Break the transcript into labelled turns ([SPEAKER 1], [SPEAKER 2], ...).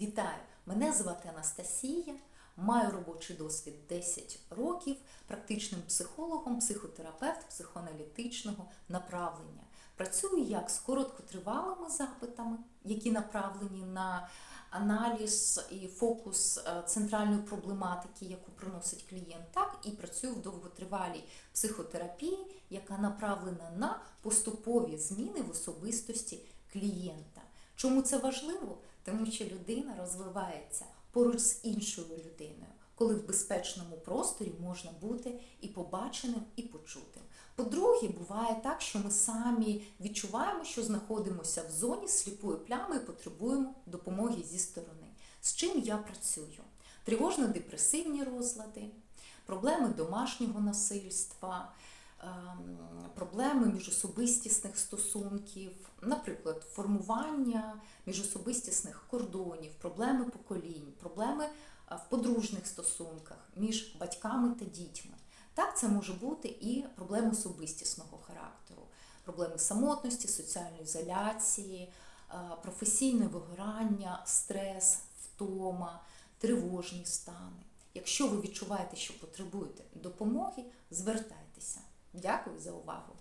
[SPEAKER 1] Вітаю! Мене звати Анастасія. Маю робочий досвід 10 років, практичним психологом, психотерапевт психоаналітичного направлення. Працюю як з короткотривалими запитами, які направлені на аналіз і фокус е, центральної проблематики, яку приносить клієнт, так і працюю в довготривалій психотерапії, яка направлена на поступові зміни в особистості клієнта. Чому це важливо? Тому що людина розвивається поруч з іншою людиною, коли в безпечному просторі можна бути і побаченим, і почутим. По-друге, буває так, що ми самі відчуваємо, що знаходимося в зоні сліпої плями і потребуємо допомоги зі сторони. З чим я працюю? Тривожно-депресивні розлади, проблеми домашнього насильства, ем, проблеми міжособистісних стосунків, наприклад, формування міжособистісних кордонів, проблеми поколінь, проблеми е, в подружних стосунках між батьками та дітьми. Так, це може бути і проблеми особистісного характеру, проблеми самотності, соціальної ізоляції, е, професійне вигорання, стрес, втома, тривожні стани. Якщо ви відчуваєте, що потребуєте допомоги, звертайтеся. Дякую за увагу!